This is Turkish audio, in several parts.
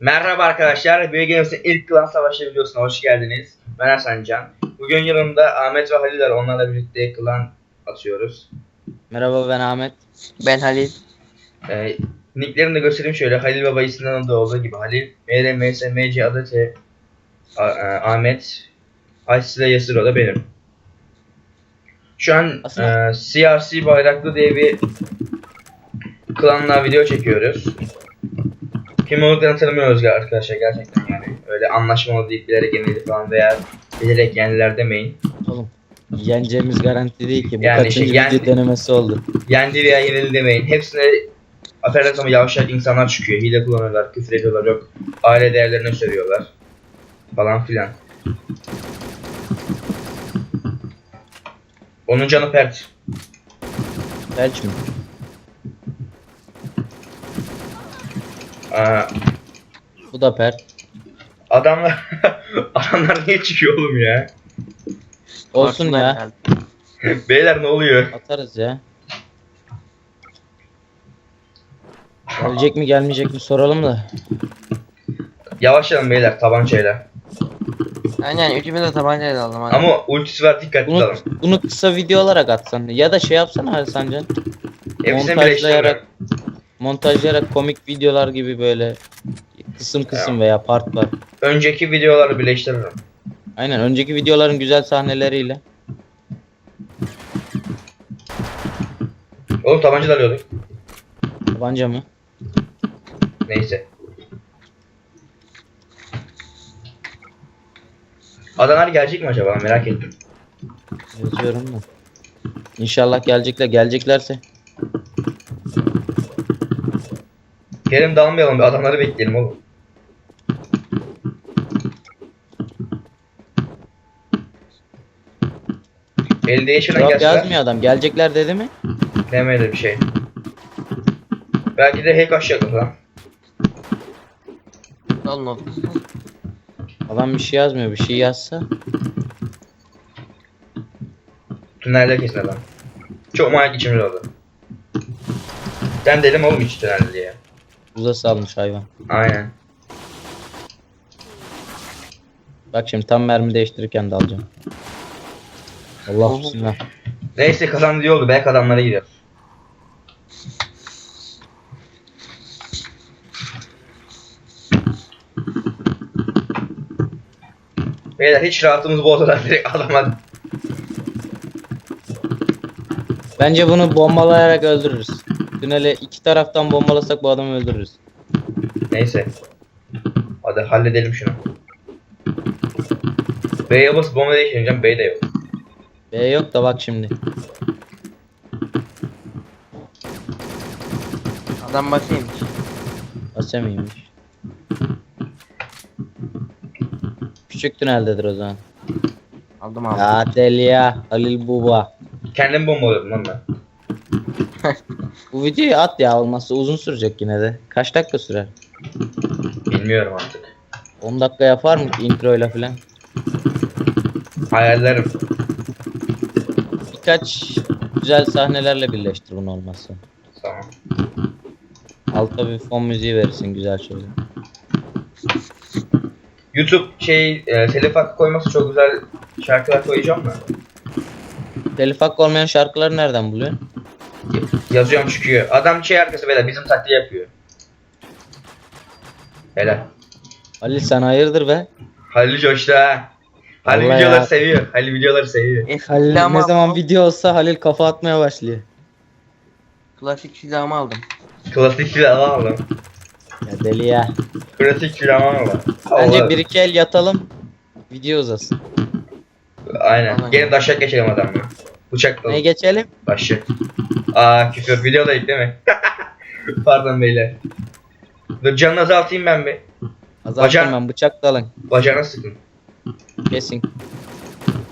Merhaba arkadaşlar, Büyük Games'in ilk klan savaşı videosuna hoş geldiniz. Ben Hasan Can. Bugün yanımda Ahmet ve Halil var. Onlarla birlikte klan atıyoruz. Merhaba ben Ahmet. Ben Halil. Ee, nicklerini de göstereyim şöyle. Halil Baba isimlerinde de olduğu gibi. Halil, MR, MS, MC, Adate, A- e, Ahmet, Aysile Yasiro da benim. Şu an Aslında- e, CRC Bayraklı diye bir klanla video çekiyoruz. Kim olduklarını tanımıyoruz ger- arkadaşlar gerçekten yani. Öyle anlaşmalı deyip bilerek yenildi falan veya bilerek yendiler demeyin. Oğlum yeneceğimiz garanti değil ki. Bu Yani kaçıncı şey, yen- video denemesi oldu. Yendi veya yenildi demeyin. Hepsine affedersin ama yavşak insanlar çıkıyor. Hile kullanıyorlar, küfür ediyorlar, yok. Aile değerlerini sövüyorlar. Falan filan. Onun canı pert. Belki mi? Aa, Bu da pert. adamlar adamlar niye çıkıyor oğlum ya? Olsun Karşıma ya. geldi. Beyler ne oluyor? Atarız ya. Gelecek mi gelmeyecek mi soralım da. Yavaşlayalım beyler tabancayla. Aynen üçümüz de tabancayla aldım. hadi. Ama ultisi var dikkatli Bunu, olun. bunu kısa video olarak atsan. Ya da şey yapsana Hasan Can. Hepsini montajlayarak- birleştirelim. Montajlayarak komik videolar gibi böyle kısım kısım veya part part. Önceki videoları birleştiririm. Aynen önceki videoların güzel sahneleriyle. Oğlum tabanca da alıyorduk. Tabanca mı? Neyse. Adamlar gelecek mi acaba merak ettim. Yazıyorum da. İnşallah gelecekler. Geleceklerse Gelin dalmayalım bir adamları bekleyelim oğlum. El değişmeden Cevap gelsinler. yazmıyor adam. Gelecekler dedi mi? Demedi bir şey. Belki de hack açacaklar lan. Oğlum. Adam bir şey yazmıyor. Bir şey yazsa. Tünelde kesin adam. Çok manyak içimiz oldu. Ben dedim oğlum hiç tünelde diye. Uza salmış hayvan. Aynen. Bak şimdi tam mermi değiştirirken de alacağım. Allah bismillah. Neyse kazandı iyi oldu. Belki adamlara gidiyor. Beyler hiç rahatımızı bozdular direkt adama. Bence bunu bombalayarak öldürürüz. Tüneli iki taraftan bombalasak bu adamı öldürürüz. Neyse. Hadi halledelim şunu. B'ye basıp bomba değiştireceğim. B de yok. B yok da bak şimdi. Adam basaymış. Asemiymiş. Küçük tüneldedir o zaman. Aldım aldım. Ya deli ya. Halil Buba. Kendim bombalıyordum lan ben. Bu videoyu at ya olmazsa uzun sürecek yine de. Kaç dakika sürer? Bilmiyorum artık. 10 dakika yapar mı ki intro ile falan? Hayallerim. Birkaç güzel sahnelerle birleştir bunu olmazsa. Tamam. Altta bir fon müziği verirsin güzel şöyle. YouTube şey e, telif hakkı koyması çok güzel şarkılar koyacağım da. Telif hakkı olmayan şarkıları nereden buluyorsun? Yazıyorum çıkıyor. Adam şey arkası böyle bizim taktiği yapıyor. Helal. Halil sen hayırdır be? Halil coştu ha. Halil Vallahi videoları ya. seviyor. Halil videoları seviyor. Eski Halil silahımı ne zaman aldım. video olsa Halil kafa atmaya başlıyor. Klasik silahımı aldım. Klasik silahı aldım. Ya deli ya. Klasik silahı aldım. Bence Allah. bir iki el yatalım. Video uzasın. Aynen. Aman Gelin ya. taşak geçelim adamla. Bıçak Ne geçelim? Taşı. Aa küfür. Videodayız değil mi? Pardon beyler. Dur canını azaltayım ben bir. Azaltın Bacak- ben bıçak dalın. Bacağına sıkın. Kesin.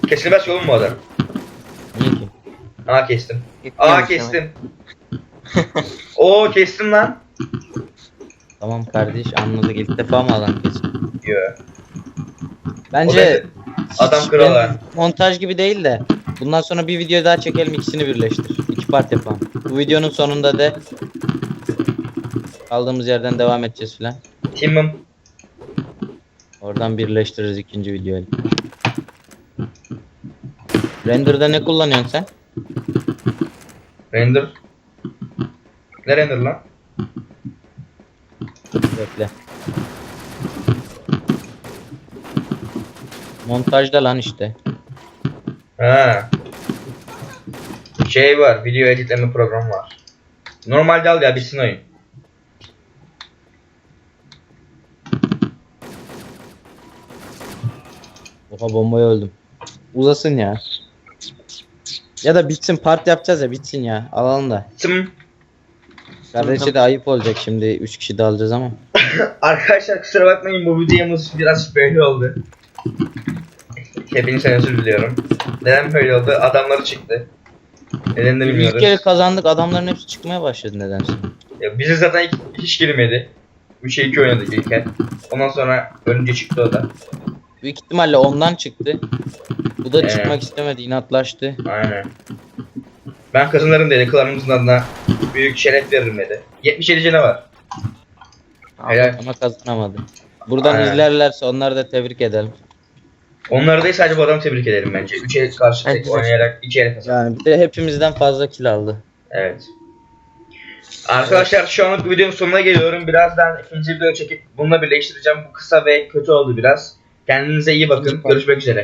Kesilmez ki oğlum bu adam. Niye ki? Aa kestim. Aa yani kestim. Oo kestim lan. Tamam kardeş anladık ilk defa mı alan kesin? Yo. Bence Adam hiç kral ben- ha. montaj gibi değil de bundan sonra bir video daha çekelim ikisini birleştir. Part yapalım. Bu videonun sonunda da kaldığımız yerden devam edeceğiz filan. Timim Oradan birleştiririz ikinci videoyu. Render'da ne kullanıyorsun sen? Render. Ne render lan? Bekle. Montajda lan işte. Ha. Şey var, video editleme programı var. Normalde al ya bitsin oyun. Oha bombaya öldüm. Uzasın ya. Ya da bitsin part yapacağız ya bitsin ya. Alalım da. Tım. Kardeşi de ayıp olacak şimdi 3 kişi de alacağız ama. Arkadaşlar kusura bakmayın bu videomuz biraz böyle oldu. Hepinizden özür diliyorum. Neden böyle oldu? Adamları çıktı. Neden de İlk bilmiyoruz. kere kazandık adamların hepsi çıkmaya başladı nedense. Ya bizi zaten hiç, hiç girmedi. 3'e 2 oynadık ilken. Ondan sonra önce çıktı o da. Büyük ihtimalle ondan çıktı. Bu da Ee. çıkmak istemedi inatlaştı. Aynen. Ben kazanırım dedi. Klanımızın adına büyük şeref veririm dedi. 77 canı var. Helal. Ama kazanamadı. Buradan Aynen. izlerlerse onları da tebrik edelim. Onları değil sadece bu adamı tebrik ederim bence. 3 el karşı tek Evet. oynayarak 2 el kazandı. Yani bir de hepimizden fazla kill aldı. Evet. Arkadaşlar şu anlık videonun sonuna geliyorum. Birazdan ikinci video çekip bununla birleştireceğim. Bu kısa ve kötü oldu biraz. Kendinize iyi bakın. Görüşmek üzere.